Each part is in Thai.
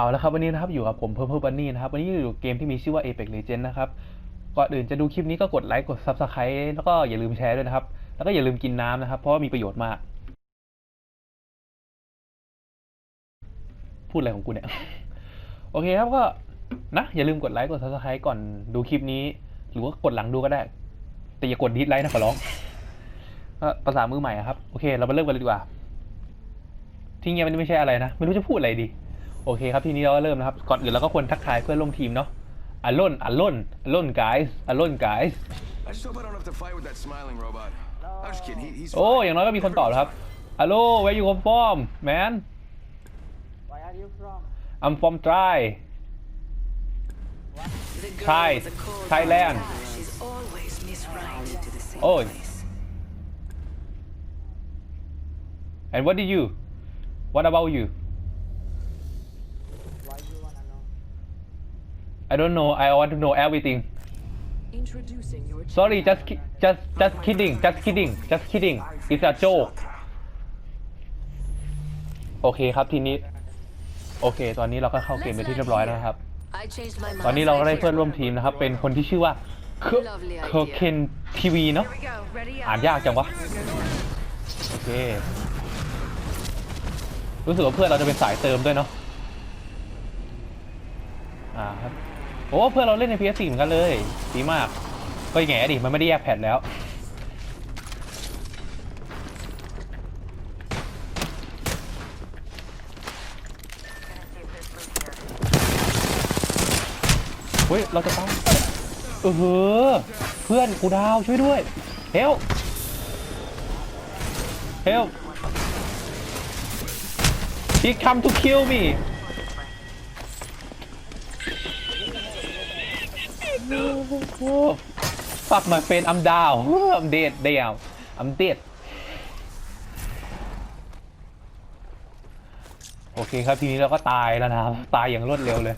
เอาละครับวันนี้นะครับอยู่กับผมเพิ่มเพิ่มบันนี่นะครับวันนี้อยู่เกมที่มีชื่อว่า Apex Legends นะครับก่อนอื่นจะดูคลิปนี้ก็กดไลค์กด Subscribe แล้วก็อย่าลืมแชร์ด้วยนะครับ แล้วก็อย่าลืมกินน้ำนะครับ เพราะว่ามีประโยชน์มาก พูดอะไรของกูเนี่ย โอเคครับก็นะอย่าลืมกดไลค์กด Subscribe ก่อนดูคลิปนี้ หรือว่ากดหลังดูก็ได้ แต่อย่ากดดิสไลค์นะขอร้องก็ภาษามือใหม่ครับโอเค เรามาเริ่มกันเลยดีกว่าที่เงี้ยมันไม่ใช่อะไรนะไม่รู้จะพูดอะไรดี โอเคครับทีนี้เราก็เริ่มนะครับ ก่อนอื่นเราก็ควรทักทายเพื่อนร่วมทีมเนาะอลอนอลอนอลอน guys อลอน guys I just hope I don't have to fight with that smiling robot. I'm just kidding. He, he's โอ้ fine. อย่างน้อยก็มีคนตอบแล้วครับอ l ล where you come from man Where are you from? I'm from Thai The girl Thai with the cold Thailand hard eyes is always Miss Right to the same Oh. place. and what did you what about you Why you wanna know? I don't know I want to know everything Introducing your sorry just ki- just just kidding just kidding just kidding it's a joke โอเคครับทีนี้ โอเค ตอนนี้เราก็เข้าเกมเป็นที่เรียบร้อยแล้วนะครับ I changed my mind ตอนนี้เราก็ได้ right เพื่อน here. ร่วมทีมนะครับ เป็นคนที่ชื่อว่าเคอร์เคนทีวีเนาะ Here we go. Ready อ่านยากจังวะ โอเค รู้สึกว่าเพื่อนเราจะเป็นสายเติมด้วยเนาะ อ่าครับ โอ้เพื่อนเราเล่นใน PS4 เหมือนกันเลยดีมาก ก็แง่ดิมันไม่ได้แยกแผ่นแล้วเฮ้ยเราจะต้องเออเฮ้อเพื่อนกูดาวช่วยด้วยเฮลเฮล he come to kill me fuck my friend I'm down I'm dead down I'm dead โอเคครับทีนี้เราก็ตายแล้วนะครับ ตายอย่างรวดเร็วเลย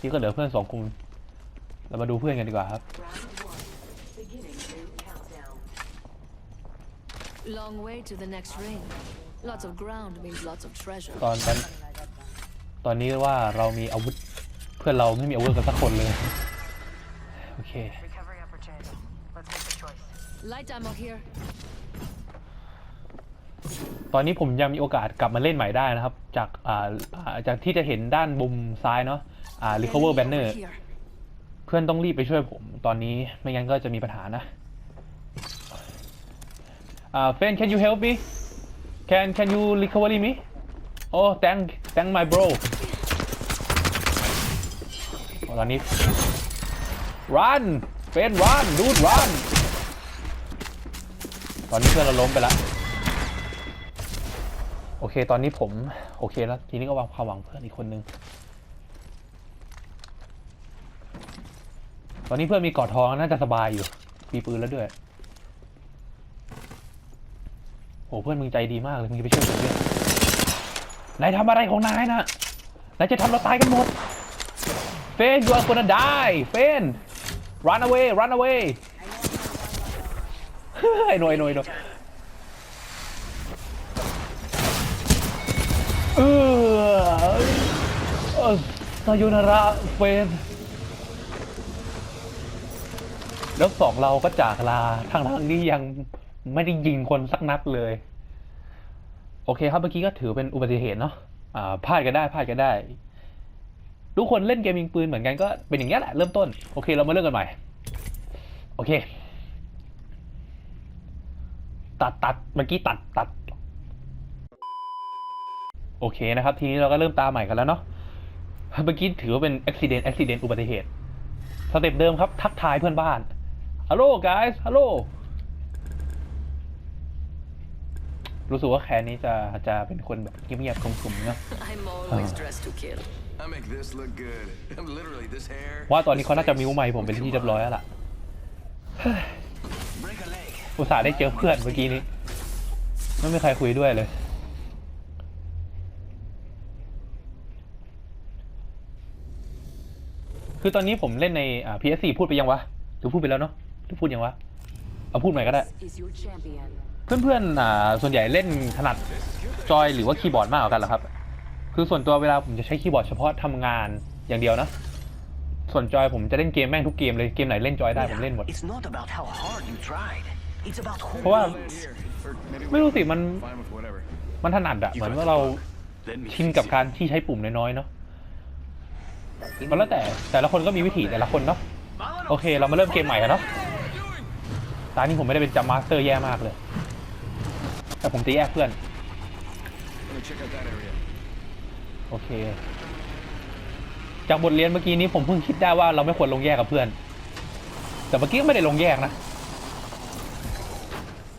นี่ก็เหลือเพื่อนสองคนเรามาดูเพื่อนกันดีกว่าครับ Long way to the next ring. Lots of ground means lots of treasure. ตอนตอนตอนนี้ว่าเรามีอาวุธเพื่อนเราไม่มีอาวุธกันสักคนเลย โอเค Recovery opportunity. Let's make the choice. Light ammo here. ตอนนี้ผมยังมีโอกาสกลับมาเล่นใหม่ได้นะครับ จากอ่าอ่าจากที่จะเห็นด้านมุมซ้ายเนาะอ่า recover Enemy banner over here. เพื่อนต้องรีบไปช่วยผมตอนนี้ไม่งั้นก็จะมีปัญหานะอ่า friend can you help me can can you recover me oh thank thank my bro โอ้ ตอนนี้ run friend run dude run ตอนนี้เพื่อนเราล้มไปแล้วโอเค ตอนนี้ผม โอเคแล้ว ทีนี้ก็วางความหวังเพื่อนอีกคนนึง ตอนนี้เพื่อนมีกอดทองน่าจะสบายอยู่ มีปืนแล้วด้วย โอ้เพื่อนมึงใจดีมากเลย มึงไปช่วยผมด้วยนายทำอะไรของนายนะนายจะทำเราตายกันหมด เฟน you are gonna die เฟน run away run away ไอ้หน่อยหน่อยหน่อยเออเออซาโยนาระเฟน แล้วสองเราก็จากลาทางทางนี้ยังไม่ได้ยิงคนสักนัดเลย โอเคครับเมื่อกี้ก็ถือเป็นอุบัติเหตุเนาะอ่าพลาดกันได้พลาดกันได้ ทุกคนเล่นเกมยิงปืนเหมือนกันก็เป็นอย่างนี้แหละเริ่มต้นโอเคเรามาเริ่มกันใหม่โอเค ตัดตัดเมื่อกี้ตัดตัดโอเคนะครับ ทีนี้เราก็เริ่มตาใหม่กันแล้วเนาะเมื่อกี้ถือว่าเป็นอุบิเหตุอุบิเหตุอุบัติเหตุสเต็ปเดิมครับ ทักทายเพื่อนบ้านฮัลโหล guys ฮัลโหล รู้สึกว่าแคนนี้จะจะเป็นคนแบบเงียบๆขรึมๆเนาะ I'm always dressed to kill. I make this look good. I'm literally this hair. ว่าตอนนี้เขาน่าจะมิวไมค์ผมเป็นที่เรียบร้อยแล้วล่ะ Break a leg. อุตส่าห์ได้เจอเพื่อนเมื่อกี้นี้ ไม่มีใครคุยด้วยเลย คือตอนนี้ผมเล่นในอ่า PS4 พูดไปยังวะ หรือพูดไปแล้วเนาะหรือพูดยังวะ เอาพูดใหม่ก็ได้ Is your champion. เพื่อนๆอ่าส่วนใหญ่เล่นถนัดจอยหรือว่าคีย์บอร์ดมากกว่ากันเหรอครับ คือส่วนตัวเวลาผมจะใช้คีย์บอร์ดเฉพาะทำงานอย่างเดียวนะ ส่วนจอยผมจะเล่นเกมแม่งทุกเกมเลยเกมไหนเล่นจอยได้ผมเล่นหมด เพราะว่าไม่รู้สิมันมันถนัดอะเหมือนว่าเราชินกับการที่ใช้ปุ่มน้อยๆเนาะมันแล้วแต่แต่ละคนก็มีวิธีแต่ละคนเนาะโอเค เรามาเริ่มเกมใหม่กันเนาะตอนนี้ผมไม่ได้เป็นจัมมาสเตอร์แย่มากเลย แต่ผมจะแยกเพื่อน โอเค จากบทเรียนเมื่อกี้นี้ผมเพิ่งคิดได้ว่าเราไม่ควรลงแยกกับเพื่อน แต่เมื่อกี้ก็ไม่ได้ลงแยกนะ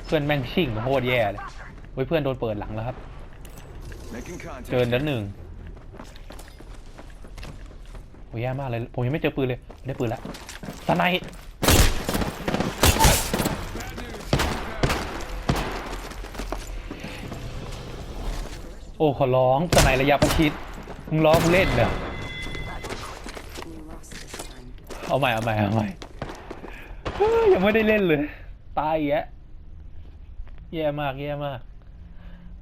เพื่อนแม่งชิ่งโคตรแย่เลยเฮ้ยเพื่อนโดนเปิดหลังแล้วครับ เจอนั้นหนึ่งโอ้ยแย่มากเลย ผมยังไม่เจอปืนเลย ได้ปืนแล้วสไนป์ โอ้ขอร้องสไนป์ระยะประชิดมึงร้องเล่นเหรอเอาใหม่เอาใหม่เอาใหม่ยังไม่ได้เล่นเลย ตายแยะแย่มากแย่มาก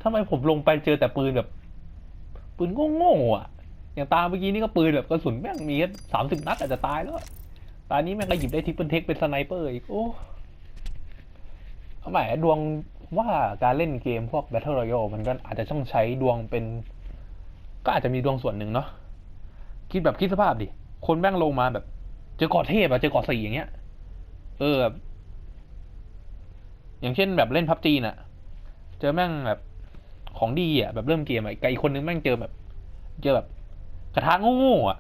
ทำไมผมลงไปเจอแต่ปืนแบบ ปืนโง่ๆอะ อย่างตาเมื่อกี้นี่ก็ปืนแบบกระสุนแม่งมีแค่สามสิบนัดอาจจะตายแล้ว ตอนนี้แม่งก็หยิบได้ทิปเปิลเทคเป็นสไนเปอร์อีก โอ้ เอาใหม่ดวง ว่าการเล่นเกมพวก Battle Royale มันก็อาจจะต้องใช้ดวงเป็น ก็อาจจะมีดวงส่วนหนึ่งเนาะคิดแบบคิดสภาพดิ คนแม่งลงมาแบบ เจอกาเทพอะเจอกาสี่อย่างเงี้ย เออแบบอย่างเช่นแบบเล่นพับจีน่ะ เจอแม่งแบบของดีอะแบบเริ่มเกมอะอีกคนนึงแม่งเจอแบบ เจอแบบ กระทะโง่ๆอะ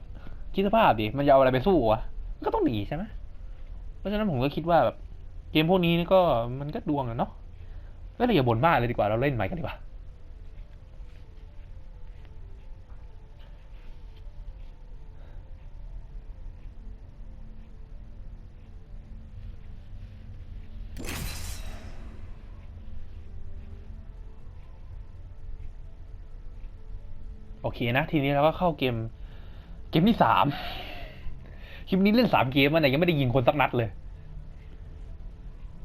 คิดสภาพดิมันจะเอาอะไรไปสู้วะก็ต้องหนีใช่ไหมเพราะฉะนั้นผมก็คิดว่าแบบ เกมพวกนี้ก็มันก็ดวงอะเนาะ แล้วเราอย่าบ่นมากเลยดีกว่าเราเล่นใหม่กันดีกว่าโอเคนะ ทีนี้เราก็เข้าเกม เกมที่สามคลิปนี้เล่นสามเกมมันแต่ยังไม่ได้ยิงคนสักนัดเลย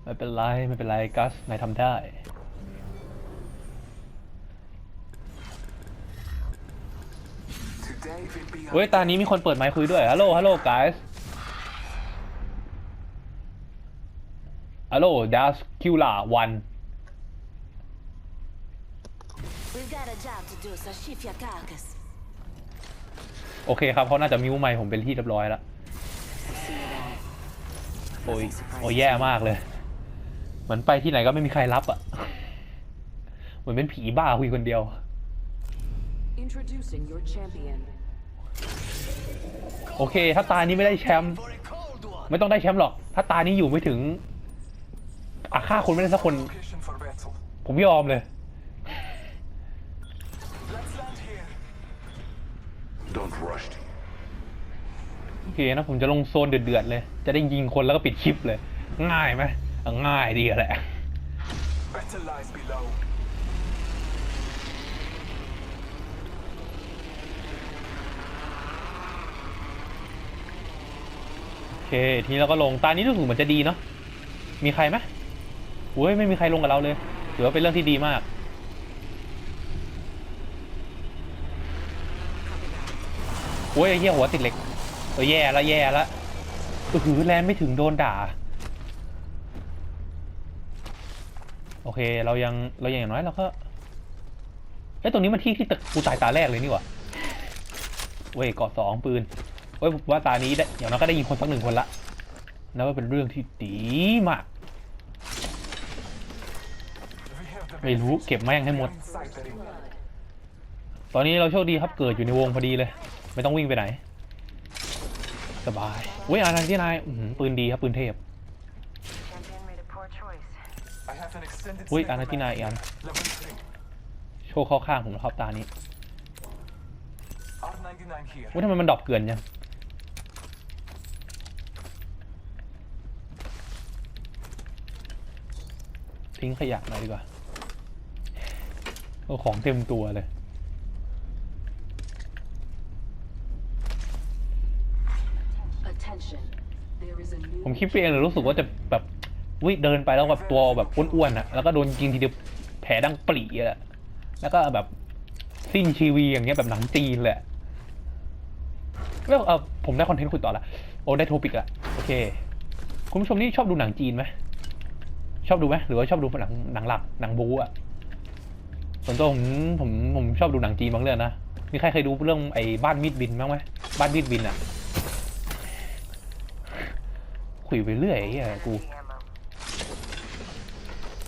ไม่เป็นไรไม่เป็นไรกัสนายทำได้เฮ้ยตอนนี้มีคนเปิดไมค์คุยด้วยฮัลโหลฮัลโหล guys ฮัลโหล das kula one We've got a job to do, so shift your carcass. โอเคครับเขาน่าจะมิวไมค์ผมเป็นที่เรียบร้อยแล้ว โอ้ยโอ้ยแย่มากเลย เหมือนไปที่ไหนก็ไม่มีใครรับอะ เหมือนเป็นผีบ้าคุยคนเดียว Introducing your champion. โอเค ถ้าตานี้ไม่ได้แชมป์ For a cold one. ไม่ต้องได้แชมป์หรอก ถ้าตานี้อยู่ไม่ถึงอาฆ่าคนไม่ได้สักคน ผมยอมเลย Don't rush. โอเคนะผมจะลงโซนเดือดๆเลย จะได้ยิงคนแล้วก็ปิดคลิปเลย ง่ายไหมอะ ง่ายดีอะแหละ Better lies below. โอเค ทีนี้เราก็ลงตานี้รู้สึกเหมือนจะดีเนาะมีใครไหมโอ้ยไม่มีใครลงกับเราเลยถือว่าเป็นเรื่องที่ดีมากโอ้ยไอ้เหี้ยหัวติดเหล็กเออแย่ละแย่ละก็คือแลนไม่ถึงโดนด่า โอเค เรายังเรายังอย่างน้อยเราก็เอ้ยตรงนี้มันที่ที่ตะกูตายตาแรกเลยนี่หว่าเว้ยเกาะสองปืนเว้ยว่าตานี้ได้อย่างน้อยก็ได้ยิงคนสักหนึ่งคนละนับว่าเป็นเรื่องที่ดีมาก ไม่รู้เก็บแม่งให้หมด ตอนนี้เราโชคดีครับเกิดอยู่ในวงพอดีเลย ไม่ต้องวิ่งไปไหน สบายเว้ยอานันที่นายปืนดีครับปืนเทพ Champion made a poor choice. อุ้ยอานันที่นายอีกอันโชว์เข้าข้างผมนะครับตานี้ว่าทำไมมันดรอปเกินยังทิ้งขยะหน่อยดีกว่าเอาของเต็มตัวเลย Attention. There is a new ผมคิดไปเองเลยรู้สึกว่าจะแบบ วิเดินไปแล้วแบบตัวแบบอ้วนๆอะแล้วก็โดนยิงทีเดียวแผลดังปรีอะแล้วก็แบบสิ้นชีวีอย่างเงี้ยแบบหนังจีนเลยอะแล้วเออผมได้คอนเทนต์คุยต่อละโอ้ได้โทปิกละโอเค คุณผู้ชมนี่ชอบดูหนังจีนไหมชอบดูไหมหรือว่าชอบดูหนังหนังหลักหนังบู๊อะส่วนตัวผมผมผมชอบดูหนังจีนบางเรื่องนะมีใครเคยดูเรื่องไอ้บ้านมีดบินบ้างไหมบ้านมีดบินอะคุยไปเรื่อยไอ้กู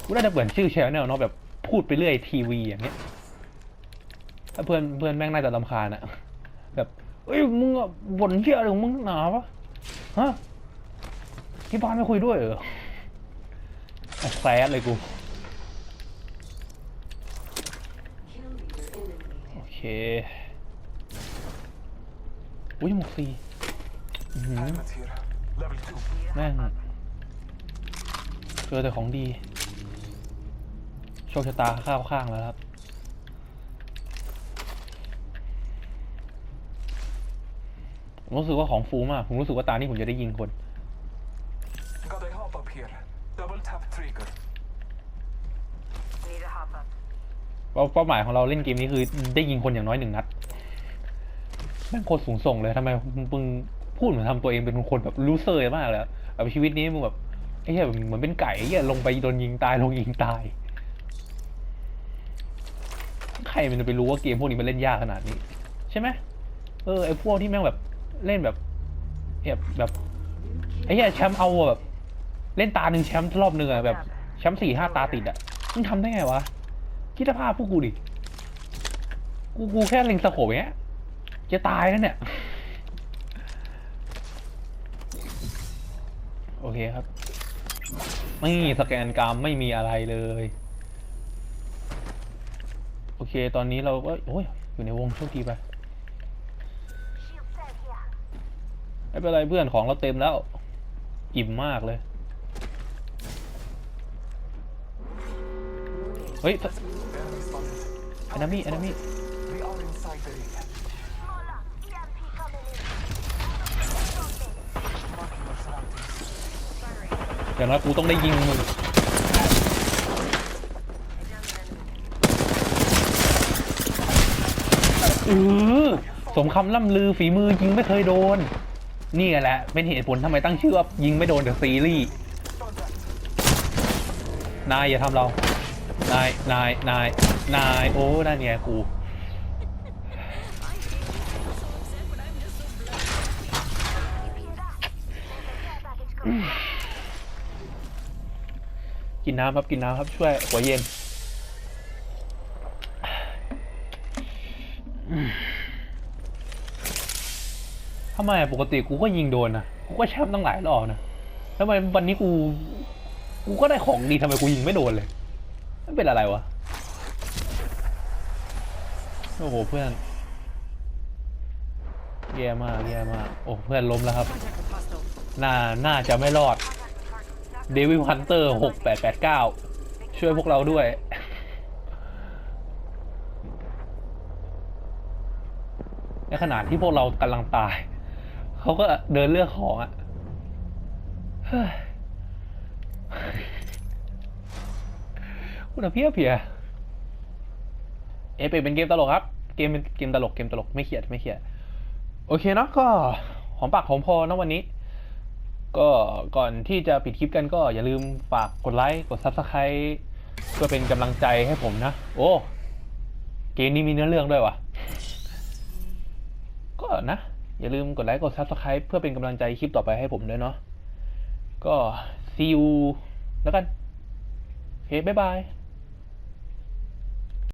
กูน่าจะเปลี่ยนชื่อแชนแนลเนาะแบบพูดไปเรื่อยทีวีอย่างเงี้ยถ้าเพื่อนเพื่อนแม่งน่าจะลำคาญอะแบบเอ้ยมึงอะบ่นเชี่ยอะไรของมึงหนาวะฮะที่บ้านไม่คุยด้วยเหรอแซดเลยกู Kill leader eliminated. โอเคอุ้ยหมวกซีอื้อหือ Level 2. แม่งเจอแต่ของดีโชคชะตาข้าวข้างแล้วครับ ผมรู้สึกว่าของฟูมาก ผมรู้สึกว่าตานี่ผมจะได้ยิงคน Got a hop up here. Double tap trigger. Need a hop up. เป้าเป้าหมายของเราเล่นเกมนี้คือได้ยิงคนอย่างน้อยหนึ่งนัดแม่งโคตรสูงส่งเลยทำไมมึงพูดเหมือนทำตัวเองเป็นคนแบบรู้เซอร์มากเลยอะแบบชีวิตนี้มึงแบบไอ้เหี้ยเหมือนเป็นไก่ไอ้เหี้ยลงไปโดนยิงตายลงยิงตาย ใครมันจะไปรู้ว่าเกมพวกนี้มันเล่นยากขนาดนี้ ใช่ไหมเออไอพวกที่แม่งแบบเล่นแบบแบบแบบไอ้เหี้ยแชมป์เอาแบบเล่นตาหนึ่งแชมป์รอบหนึ่งอะแบบแชมป์สี่ห้าตาติดอะมึงทำได้ไงวะคิดสภาพพวกกูดิกูกูแค่เล็งสโคปอย่างเงี้ยจะตายแล้วเนี่ย โอเคครับ ไม่มีสแกนกรรมไม่มีอะไรเลย โอเค ตอนนี้เราก็โอ้ยอยู่ในวงโชคดีไปไม่เป็นไรเพื่อนของเราเต็มแล้ว อิ่มมากเลย เฮ้ย Enemy spotted. แอนามี่แอนามี่ We are inside the ring. Marking our surroundings. อย่างน้อยกูต้องได้ยิงมึง ออสมคำล่ำลือฝีมือยิงไม่เคยโดน นี่แหละ เป็นเหตุผลทำไมตั้งชื่อว่ายิงไม่โดนจากซีรีส์นายอย่าทำเรา นาย นาย นาย นาย โอ้นั่นไงกู กินน้ำครับ กินน้ำครับ ช่วยหัวเย็น ทำไมปกติกูก็ยิงโดนนะกูก็แชมป์ตั้งหลายรอบนะทำไมวันนี้กู กูก็ได้ของดีทำไมกูยิงไม่โดนเลยไม่เป็นอะไรวะโอ้โหเพื่อนแย่มากแย่มากโอ้เพื่อนล้มแล้วครับน่าน่าจะไม่รอดเดวิลฮันเตอร์หกแปดแปดเก้าช่วยพวกเราด้วยในขณะที่พวกเรากำลังตาย เขาก็เดินเลือกของอะเฮ้ยคุณเพี้ยเพียเอเปเป็นเกมตลกครับ เกมเป็นเกมตลกเกมตลกไม่เครียดไม่เครียด โอเคเนาะก็หอมปากหอมคอนะวันนี้ ก็ก่อนที่จะปิดคลิปกันก็อย่าลืมฝากกดไลค์กด Subscribe เพื่อเป็นกำลังใจให้ผมนะ โอ้เกมนี้มีเนื้อเรื่องด้วยวะก็นะ อย่าลืมกดไลค์กด Subscribe เพื่อเป็นกำลังใจคลิปต่อไปให้ผมด้วยเนาะก็ see you แล้วกันโอเคบ๊ายบาย